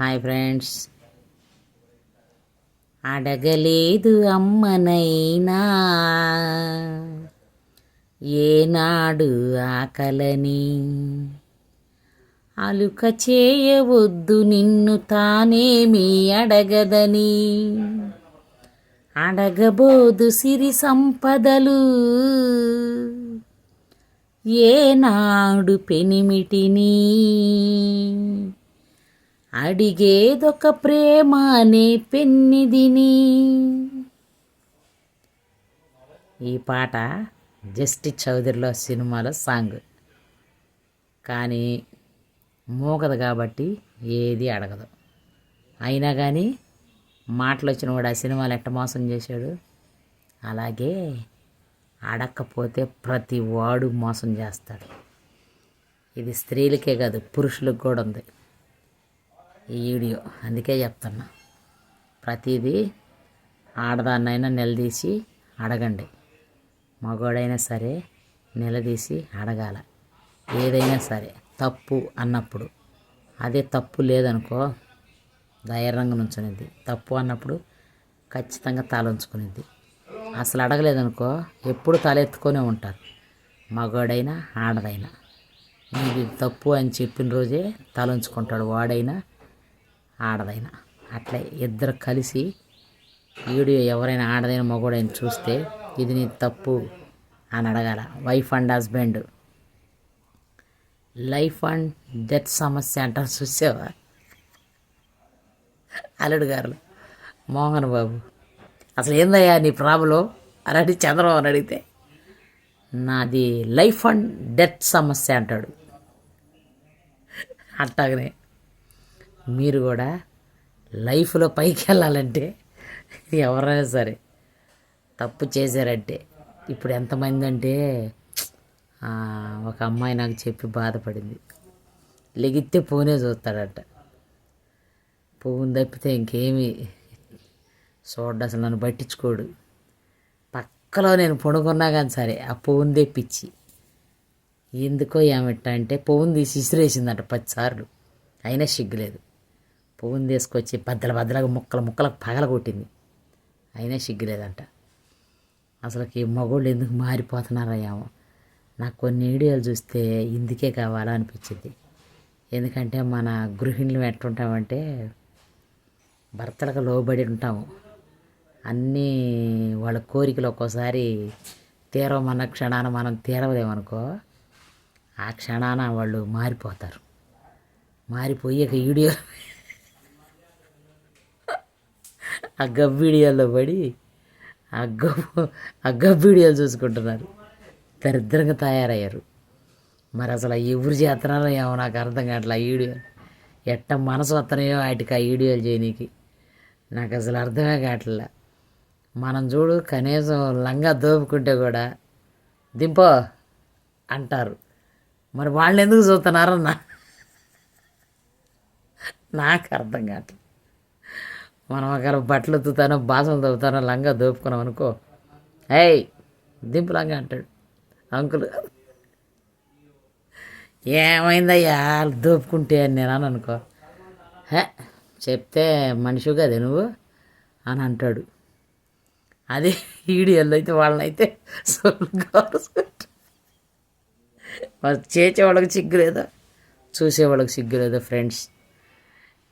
Hi friends. అడగలేదు అమ్మనైనా. ఏనాడు ఆకలని. అలుక చేయవద్దు నిన్ను తానేమి అడగదని. అడగబోదు సిరి సంపదలు. ఏనాడు పెనిమిటిని. అడిగేదొక ప్రేమ అనే పెన్నిదిని ఈ పాట జస్టిస్ చౌదరిలో సినిమాలో సాంగ్. కానీ మూగదు కాబట్టి ఏది అడగదు. అయినా కానీ మాటలు వచ్చిన వాడు ఆ సినిమాలు ఎట్ట మోసం చేశాడు? అలాగే అడక్కపోతే ప్రతి వాడు మోసం చేస్తాడు. ఇది స్త్రీలకే కాదు పురుషులకు కూడా ఉంది. ఈ వీడియో. అందుకే చెప్తున్నా. ప్రతిదీ ఆడదాన్నైనా నిలదీసి అడగండి. మగవాడైనా సరే నిలదీసి అడగాల. ఏదైనా సరే తప్పు అన్నప్పుడు. అదే తప్పు లేదనుకో ధైర్యంగా నుంచునిద్ది. తప్పు అన్నప్పుడు ఖచ్చితంగా తల ఉంచుకునిద్ది. అసలు అడగలేదనుకో ఎప్పుడు తలెత్తుకొనే ఉంటారు. మగవాడైనా ఆడదైనా. నీకు తప్పు అని చెప్పిన రోజే తలంచుకుంటాడు వాడైనా ఆడదైనా. అట్లే ఇద్దరు కలిసి వీడియో ఎవరైనా ఆడదైన మగోడైనా చూస్తే ఇది నీ తప్పు అని అడగాల. Wife and husband life and death సమస్య అంటారు చూసావా? అల్లుడు గారు మోహన్ బాబు. అసలు ఏందయ్యా నీ ప్రాబ్లం? అని అడిగి చంద్రబాబు అని అడిగితే నాది లైఫ్ అండ్ డెత్ సమస్య అంటాడు. అట్టాగనే. మీరు కూడా లైఫ్లో పైకి వెళ్ళాలంటే ఎవరైనా సరే తప్పు చేశారంటే ఇప్పుడు ఎంతమంది అంటే ఒక అమ్మాయి నాకు చెప్పి బాధపడింది. లెగిస్తే పోనే చూస్తాడట. పువ్వుని తప్పితే ఇంకేమీ చూడ అసలు నన్ను పట్టించుకోడు. పక్కలో నేను పడుకున్నా కానీ సరే ఆ పువ్వుని తెప్పించి ఎందుకో ఏమిట అంటే పువ్వుని తీసి ఇసిరేసిందట పదిసార్లు అయినా సిగ్గులేదు. పువ్వుని తీసుకొచ్చి బద్దల బద్దలకు ముక్కలు ముక్కలకు పగల కొట్టింది. అయినా సిగ్గులేదంట. అసలుకి మగోళ్ళు ఎందుకు మారిపోతున్నారయ్యామో. నాకు కొన్ని వీడియోలు చూస్తే ఇందుకే కావాలా అనిపించింది ఎందుకంటే మన గృహిణులు ఎట్టుంటామంటే భర్తలకు లోబడి ఉంటాము. అన్నీ వాళ్ళ కోరికలు ఒక్కోసారి తీరమన్న క్షణాన మనం తీరవలేమనుకో ఆ క్షణాన వాళ్ళు మారిపోతారు. మారిపోయి ఒక వీడియో ఆ గబ్ పడి ఆ గబ్బు ఆ గబ్ వీడియోలు చూసుకుంటున్నారు. దరిద్రంగా తయారయ్యారు. మరి అసలు ఎవరు చేస్తున్నారో ఏమో నాకు అర్థం కావట్లే ఆ వీడియో. ఎట్ట మనసు వస్తున్నాయో వాటికి ఆ వీడియోలు చేయనీకి. నాకు అసలు అర్థమే కావట్లే. మనం చూడు కనీసం లంగా దోపుకుంటే కూడా దింపో అంటారు. మరి వాళ్ళు ఎందుకు చూస్తున్నారన్న నాకు అర్థం కావట్లేదు మనం ఒకరు బట్టలు ఉత్తుతానో బాసలు తవ్వుతానో లంగా దోపుకున్నాం అనుకో ఏయ్ దింపు లంగా అంటాడు. అంకుల్ ఏమైందయ్యా? దోపుకుంటే అని నేను అని అనుకో. హే చెప్తే మనిషి కదే నువ్వు? అని అంటాడు. అదే వీడియోలో అయితే వాళ్ళనైతే మరి చేసేవాళ్ళకి సిగ్గు లేదా? చూసేవాళ్ళకి సిగ్గు లేదా ఫ్రెండ్స్?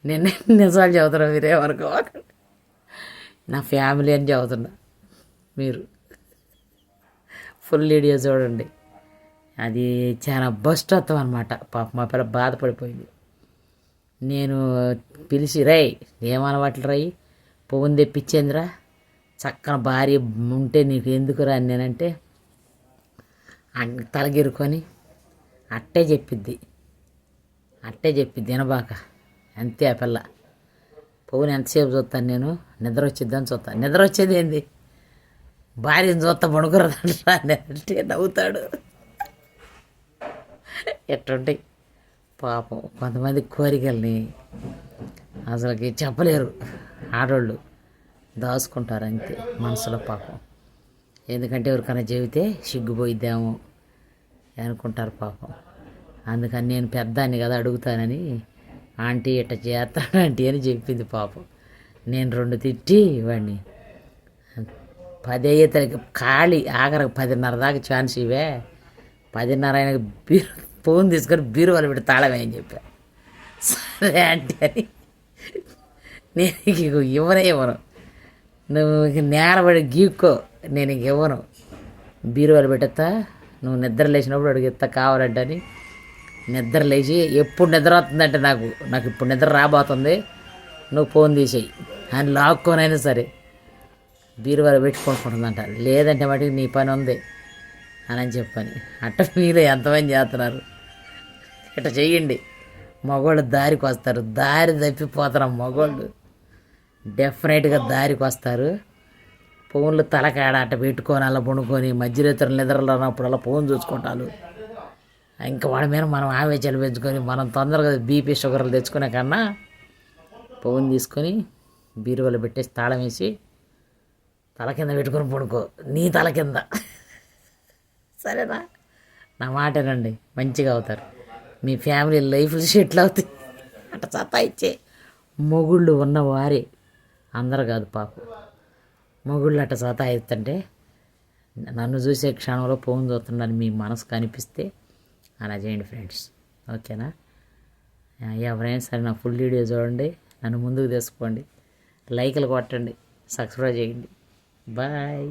నేను నిజాలు చదువుతున్నా మీరేమనుకోకండి నా ఫ్యామిలీ అని చదువుతున్నా మీరు. ఫుల్ వీడియో చూడండి. అది చాలా బస్టత్వం అనమాట పాప మా పిల్ల బాధపడిపోయింది. నేను పిలిచి రై ఏమలవాట్లు రై పువ్వుని తెప్పించేందిరా? చక్కన భార్య ఉంటే నీకు ఎందుకు రా అని నేనంటే తలగిరుకొని అట్టే చెప్పిద్ది. అట్టే చెప్పిద్ది వినబాక. అంతే ఆ పిల్ల. పవన్ ఎంతసేపు చూస్తాను నేను? నిద్ర వచ్చిద్దని చూస్తాను. నిద్ర వచ్చేది ఏంది? భార్యను చూస్తా పడుకురదంటా అంటే నవ్వుతాడు. ఎట్టుంటాయి? పాపం కొంతమంది కోరికల్ని అసలుకి చెప్పలేరు. ఆడోళ్ళు దాచుకుంటారు అంతే మనసులో పాపం. ఎందుకంటే ఎవరికైనా చెబితే సిగ్గుపోయిద్దాము అనుకుంటారు పాపం. అందుకని నేను పెద్దాన్ని కదా అడుగుతానని ఆంటీ ఇట్ట చేస్తాను ఆంటీ అని చెప్పింది పాపం. నేను రెండు తిట్టి వాడిని పది అయ్యేతలకి ఖాళీ ఆఖరికి పదిన్నర దాకా ఛాన్స్ ఇవే. పదిన్నర అయిన బీరు ఫోన్ తీసుకొని బీరు వాళ్ళు పెట్టి తాళమే అని చెప్పా. సరే ఆంటీ అని. నేను ఇక ఇవ్వనే ఇవ్వను. నువ్వు ఇంక నేలబడి గీక్కో నేను ఇంక ఇవ్వను. బీరువాలు పెట్టేస్తా నువ్వు నిద్ర లేచినప్పుడు అడిగిస్తా కావాలంటే అని. నిద్ర లేచి ఎప్పుడు నిద్ర వస్తుందంటే నాకు నాకు ఇప్పుడు నిద్ర రాబోతుంది. నువ్వు ఫోన్ తీసేయి. అని లాక్కోనైనా సరే బీరువారు పెట్టుకుంటుందంట లేదంటే మటుకు నీ పని ఉంది అని అని చెప్పని. అట్ట మీరు ఎంతమంది చేస్తున్నారు? ఇట్ట చెయ్యండి. మగవాళ్ళు దారికి వస్తారు. దారి తప్పిపోతారు మగవాళ్ళు డెఫినెట్గా దారికి వస్తారు. ఫోన్లు తలకాడ అట్ట పెట్టుకొని అలా పండుకొని మధ్యరాత్రులు నిద్రలో ఉన్నప్పుడు అలా ఫోన్ చూసుకుంటారు. ఇంకా వాడి మీద మనం ఆవేశాలు పెంచుకొని మనం తొందరగా బీపీ షుగర్లు తెచ్చుకునే కన్నా ఫోన్ తీసుకొని బీరువాలో పెట్టేసి తాళం వేసి తల కింద పెట్టుకొని పడుకో. నీ తల కింద. సరేనా? నా మాటేనండి మంచిగా అవుతారు. మీ ఫ్యామిలీ లైఫ్ సెటిల్ అవుతాయి. అట్ట సత్తా ఇచ్చే మొగుళ్ళు ఉన్నవారే. అందరు కాదు పాప. మొగుళ్ళు అట్ట సతా ఇస్తుంటే నన్ను చూసే క్షణంలో ఫోన్ చూస్తున్నాను మీ మనసు కనిపిస్తే అలా చేయండి ఫ్రెండ్స్. ఓకేనా? ఎవరైనా సరే నా ఫుల్ వీడియో చూడండి నన్ను ముందుకు తీసుకోండి లైక్లు కొట్టండి సబ్స్క్రైబ్ చేయండి. బాయ్.